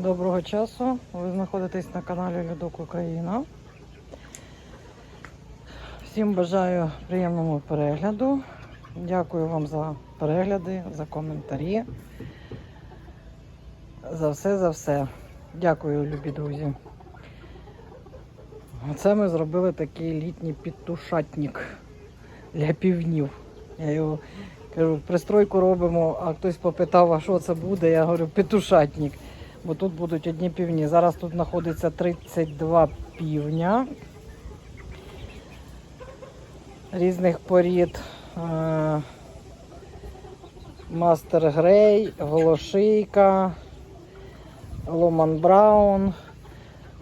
Доброго часу. Ви знаходитесь на каналі Людок Україна. Всім бажаю приємного перегляду. Дякую вам за перегляди, за коментарі. За все, за все. Дякую, любі друзі. Оце ми зробили такий літній підтушатник для півнів. Я його кажу, пристройку робимо, а хтось попитав, а що це буде. Я говорю, петушатник. Бо тут будуть одні півні. Зараз тут знаходиться 32 півня різних порід. Е, Мастер Грей, Голошийка, Ломан Браун.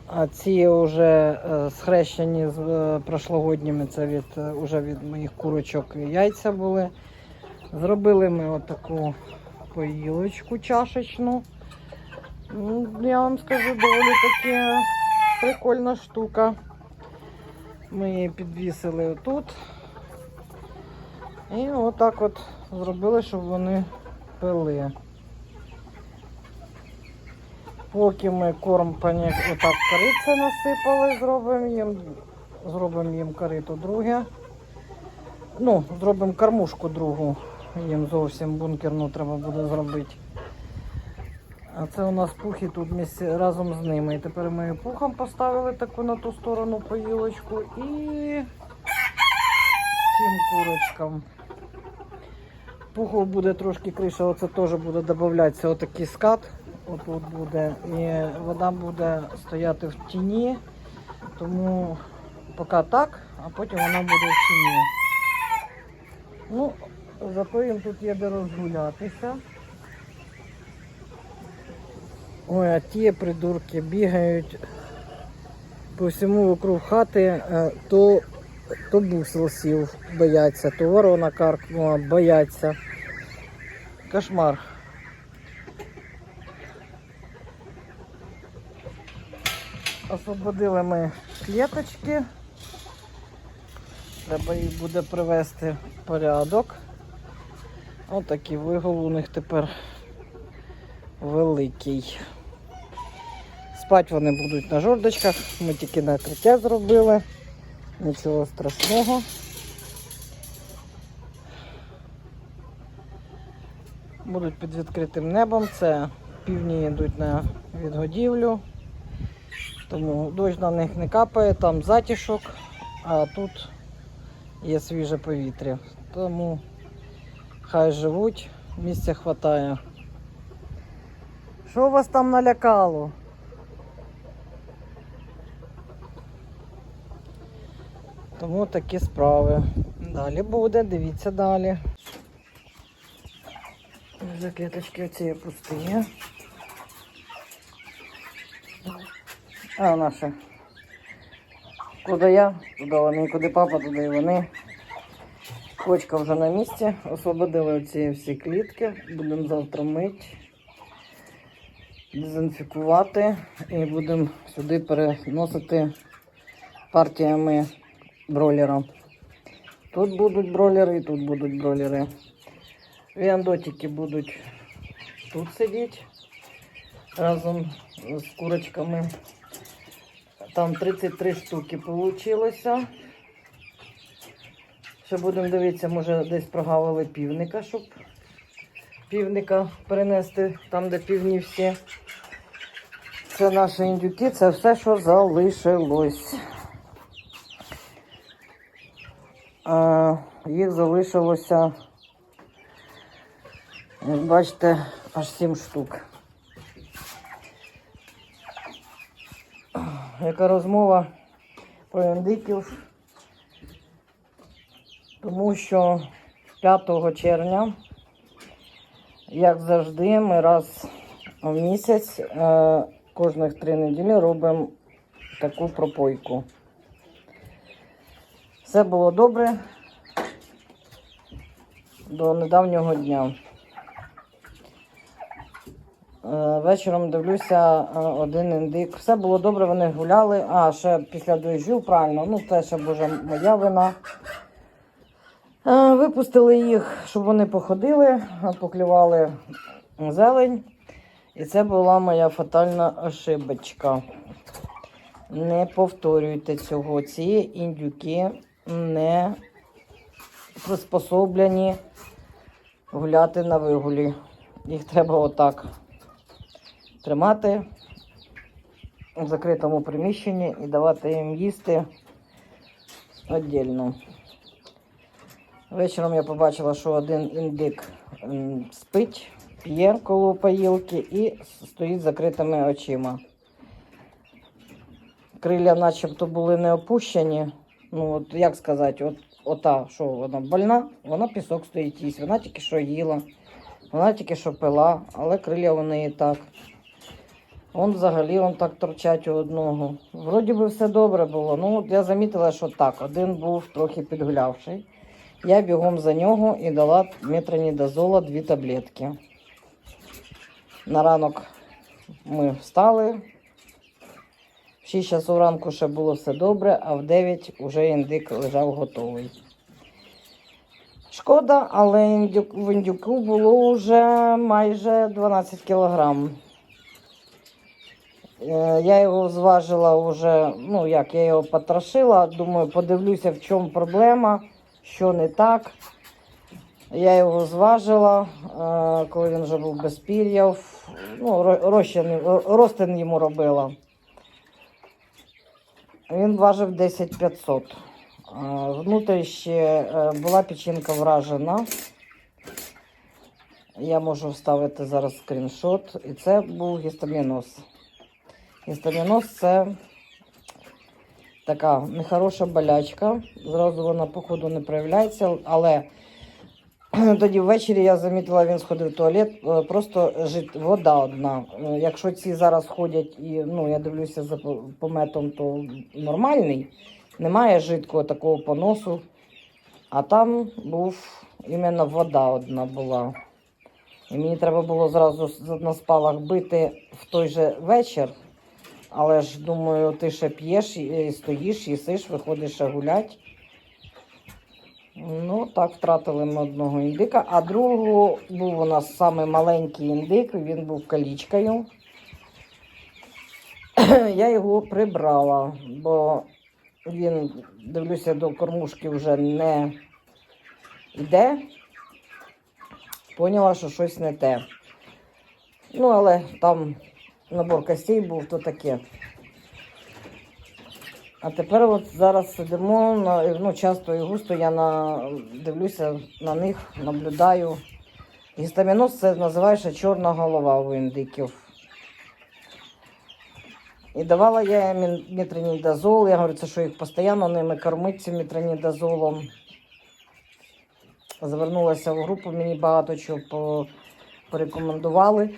А ці вже е, схрещені з е, прошлогодніми, це від, уже від моїх курочок яйця були. Зробили ми отаку поїлочку чашечну. Ну, я вам скажу, доволі таки прикольна штука. Ми її підвісили отут. І отак от зробили, щоб вони пили. Поки ми корм них отак корице насипали, зробимо їм. Зробимо їм корито друге. Ну, зробимо кормушку другу. Їм зовсім бункерну треба буде зробити. А це у нас пухи тут разом з ними. І тепер ми пухом поставили таку на ту сторону поїлочку і цим курочкам. Пуху буде трошки криша, оце теж буде додатися отакий скат. Отут буде. І вода буде стояти в тіні. Тому поки так, а потім вона буде в тіні. Ну, зато їм тут є де розгулятися. Ой, а ті придурки бігають по всьому вокруг хати, е, то, то бусел сів, бояться, то ворона каркнула, бояться. Кошмар. Освободили ми клеточки. Треба їх буде привести в порядок. Отакий вигул у них тепер великий. Спать вони будуть на жордочках. Ми тільки накриття зробили. Нічого страшного. Будуть під відкритим небом. Це півні йдуть на відгодівлю. Тому дощ на них не капає, там затішок, а тут є свіже повітря. Тому хай живуть, місця вистачає. Що вас там налякало? Тому такі справи. Далі буде, дивіться далі. Вже клеточки оці пусті. А наші. Куди я, туди вони, куди папа, туди і вони. Кочка вже на місці. Освободили оці всі клітки. Будемо завтра мити, дезінфікувати і будемо сюди переносити партіями бройлера. Тут будуть бройлери і тут будуть бройлери. Віандотики будуть тут сидіти разом з курочками. Там 33 штуки вийшло. Ще будемо дивитися, може десь прогавили півника, щоб півника перенести там, де півні всі. Це наші індюки, це все, що залишилось. А, їх залишилося, бачите, аж 7 штук. Яка розмова про індиків? Тому що 5 червня, як завжди, ми раз в місяць е, кожних три неділі робимо таку пропойку. Все було добре до недавнього дня. Е, Вечором дивлюся е, один індик. Все було добре, вони гуляли. А, ще після дощу, правильно, ну це ще боже моя вина. Е, Випустили їх, щоб вони походили, поклювали зелень. І це була моя фатальна ошибочка. Не повторюйте цього. Ці індюки не приспособлені гуляти на вигулі. Їх треба отак тримати в закритому приміщенні і давати їм їсти віддільно. Вечором я побачила, що один індик спить, п'є коло поїлки і стоїть з закритими очима. Криля начебто були не опущені. Ну, от як сказати, от, ота, що вона больна, вона пісок стоїть їсть, вона тільки що їла, вона тільки що пила, але криля у неї так. Он взагалі он так торчать у одного. Вроді би все добре було. Ну, от я замітила, що так, один був трохи підгулявший. Я бігом за нього і дала метронідозола дві таблетки. На ранок ми встали. В 6 часов ранку ще було все добре, а в 9 вже індик лежав готовий. Шкода, але індюк, в індюку було вже майже 12 кілограм. Е, Я його зважила вже, ну як, я його потрошила. Думаю, подивлюся, в чому проблема, що не так. Я його зважила, е, коли він вже був без пір'яв. Ну, ро- розчин, розтин йому робила. Він важив 10500. Е, Внутрі ще е, була печінка вражена. Я можу вставити зараз скріншот. І це був гістаміноз. Гістаміноз це така нехороша болячка. Зразу вона, походу, не проявляється, але тоді ввечері я замітила, він сходив в туалет, е, просто жит, вода одна. Е, Якщо ці зараз ходять і ну, я дивлюся за пометом, то нормальний, немає жидкого такого поносу. А там був іменно вода одна була. І мені треба було зразу на спалах бити в той же вечір. Але ж думаю, ти ще п'єш, і стоїш, їсиш, виходиш ще гулять. Ну, так, втратили ми одного індика, а другого був у нас самий маленький індик, він був калічкою. Я його прибрала, бо він, дивлюся, до кормушки вже не йде. Поняла, що щось не те. Ну, але там набор костей був, то таке. А тепер от зараз сидимо, на, ну, часто і густо я на, дивлюся на них, наблюдаю. Гістаміноз це називається чорна голова у індиків. І давала я їм метронідозол. Я говорю, це що їх постійно ними кормить цим метронідозолом. Звернулася в групу, мені багато чого порекомендували.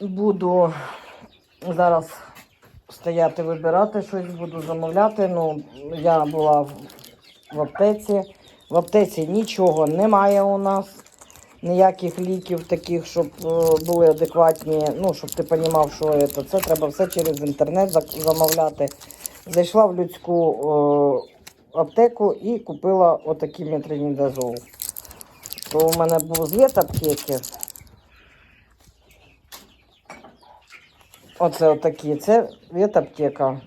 Буду зараз стояти, вибирати щось, буду замовляти. Ну, я була в, аптеці. В аптеці нічого немає у нас. Ніяких ліків таких, щоб е, були адекватні, ну, щоб ти розумів, що це. Це треба все через інтернет замовляти. Зайшла в людську е, аптеку і купила отакий метронідозол. То у мене був з аптеки. Оце отакі. Це ветаптека.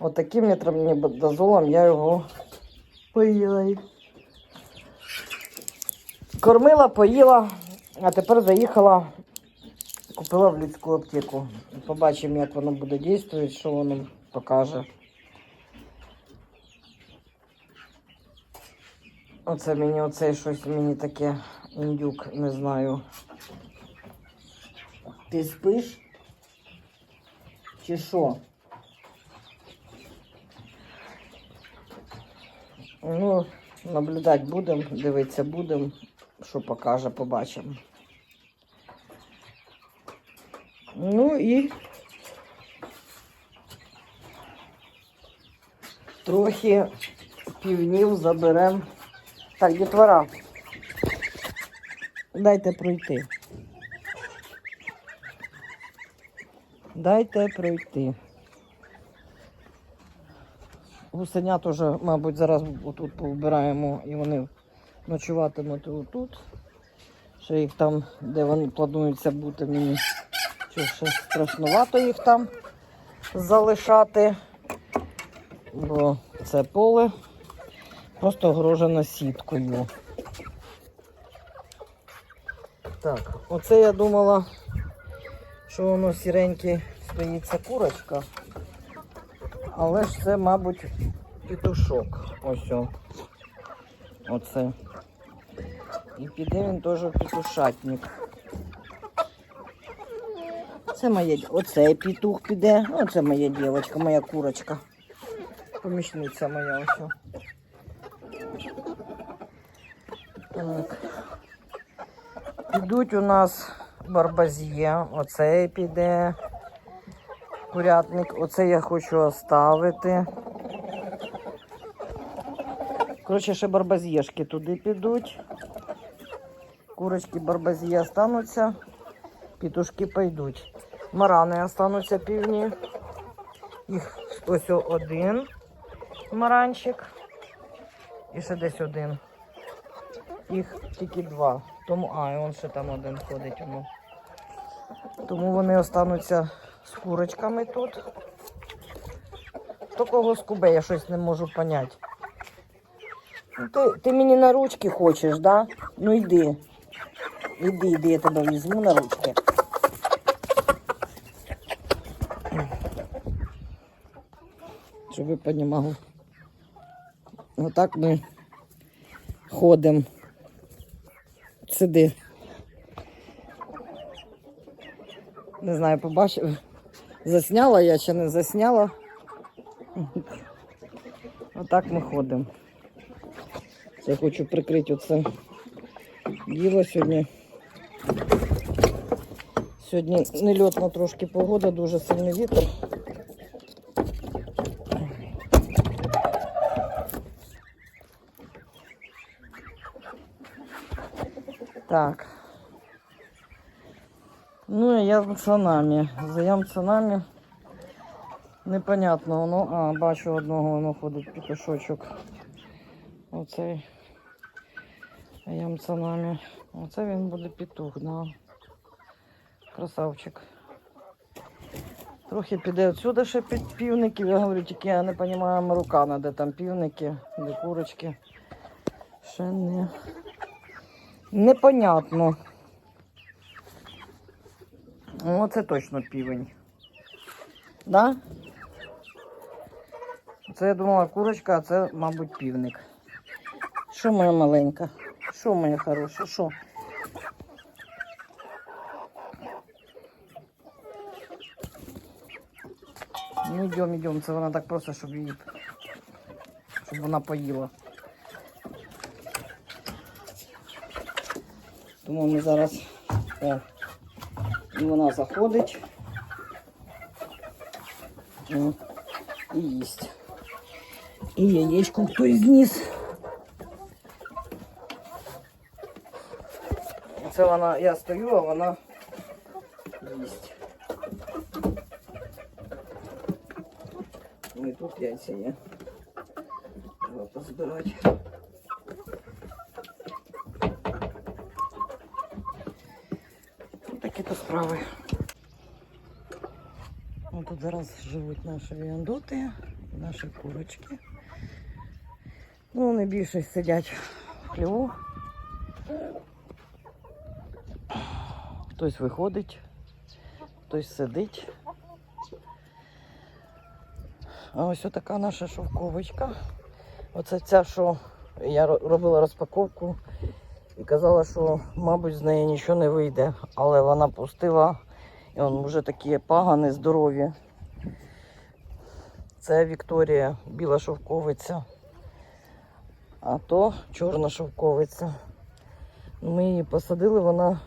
Отаким метронідозолом я його поїла. Кормила, поїла, а тепер заїхала, купила в людську аптеку. Побачимо, як воно буде діяти, що воно покаже. Оце мені оцей щось мені таке індюк, не знаю. Ти спиш? Чи що? Ну, наблюдати будемо, дивитися будемо, що покаже, побачимо. Ну і трохи півнів заберемо. Так, дітвора. Дайте пройти. Дайте пройти. Гусенят уже, мабуть, зараз отут повбираємо і вони ночуватимуть тут. Ще їх там, де вони плануються бути, мені що ще страшнувато їх там залишати. Бо це поле просто огорожено сіткою. Так, оце я думала, що воно сіреньке стоїть курочка. Але ж це, мабуть, петушок. Ось о. Оце. І піде він теж в петушатник. Це моя д- оцей петух піде. Оце моя дівчинка, моя курочка. Помічниця моя ось. Так. Підуть у нас барбазє. Оцей піде. Курятник. Оце я хочу оставити. Коротше, ще барбазєшки туди підуть. Курочки барбазії остануться, петушки пойдуть. Марани остануться півні. Їх ось один маранчик. І ще десь один. Їх тільки два. Тому, а, і он ще там один ходить. Воно. Тому вони остануться з курочками тут. Хто кого скубе, я щось не можу поняти. Ну, Ти, ти мені на ручки хочеш, да? Ну йди. Іди, іди, я тебе візьму на ручки. Щоб ви розуміли. Отак ми ходимо. Сиди. Не знаю, побачив. Засняла я чи не засняла. Отак ми ходимо. Я хочу прикрити оце діло сьогодні. Сьогодні нельотна трошки погода, дуже сильний вітер. Так. Ну і я цунамі. За ямцунамі. Непонятно воно. А, бачу одного, воно ходить петушочок. Оцей. Ямцунамі. Оце він буде петух, да. Красавчик. Трохи піде отсюди ще під півників. Я говорю, тільки я не розумію марукана, де там півники, де курочки. Ще не. Непонятно. Ну, це точно півень. Да? Це я думала курочка, а це, мабуть, півник. Що моя маленька? Що моя хороша? Що? Ну, йдемо, йдемо. Це вона так просто, щоб її. Щоб вона поїла. Тому ми зараз. О, і вона заходить. О, і їсть. І яєчко хтось зніс. Це вона, я стою, а вона їсть. Ну і тут яйця є. Треба позбирати. Справи. Ну, тут зараз живуть наші віандоти, наші курочки. Ну, вони більше сидять в хліву. Хтось виходить, хтось сидить. А ось така наша шовковичка. Оце ця, що я робила розпаковку і казала, що, мабуть, з неї нічого не вийде. Але вона пустила, і он вже такі пагани здорові. Це Вікторія, біла шовковиця. А то чорна шовковиця. Ми її посадили, вона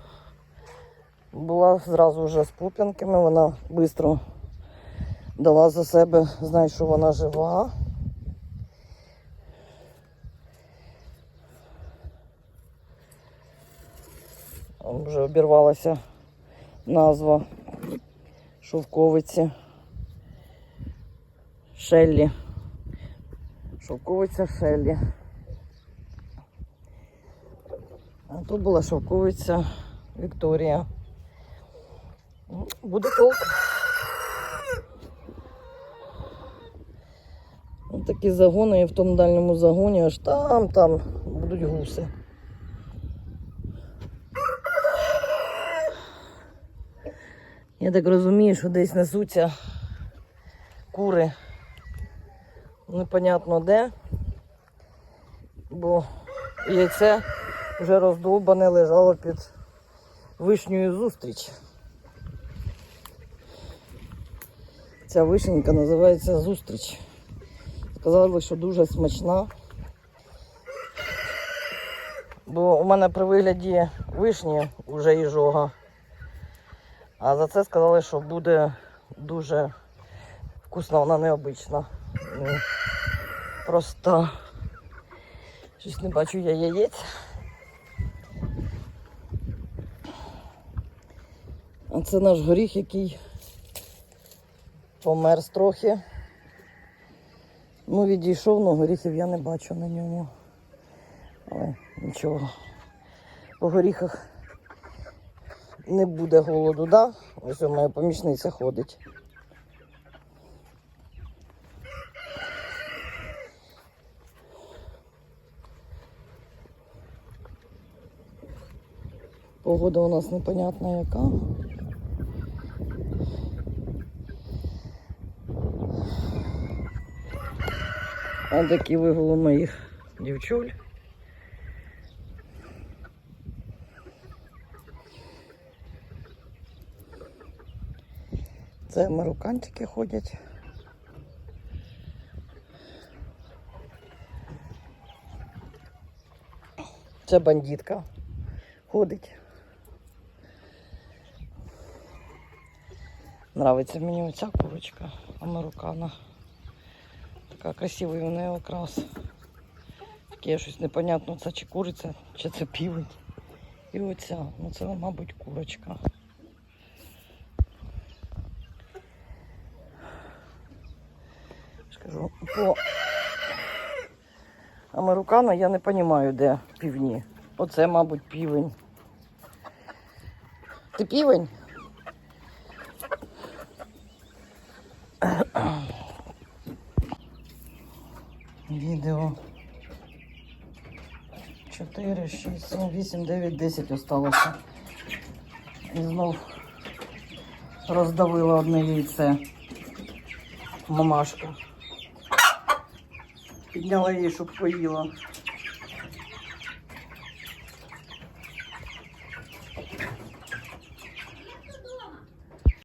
була зразу вже з пуп'янками, вона швидко дала за себе, знаю, що вона жива. Вже обірвалася назва шовковиці. Шеллі. Шовковиця Шеллі. А тут була шовковиця Вікторія. Буде толк. Такі загони і в тому дальньому загоні, аж там, там будуть гуси. Я так розумію, що десь несуться кури. Непонятно де. Бо яйце вже роздовбане лежало під вишньою зустріч. Ця вишенька називається зустріч. Сказали, що дуже смачна. Бо у мене при вигляді вишні вже іжога. А за це сказали, що буде дуже вкусна, вона необична. Просто щось не бачу я яєць. А це наш горіх, який померз трохи. Ну, відійшов, але горіхів я не бачу на ньому. Але нічого. По горіхах не буде голоду, да? Ось у моя помічниця ходить. Погода у нас непонятна яка. А такі вигули моїх дівчуль. Це марокканчики ходять. Це бандитка ходить. Нравиться мені оця курочка американа. Така красивий у неї окрас. Таке щось непонятно, це чи куриця, чи це півень. І оця, ну це, мабуть, курочка. Скажу, по американо я не розумію, де півні. Оце, мабуть, півень. Ти півень? Відео 4, 6, 7, 8, 9, 10 осталося. І знов роздавила одне яйце. Мамашка. Підняла її, щоб поїла.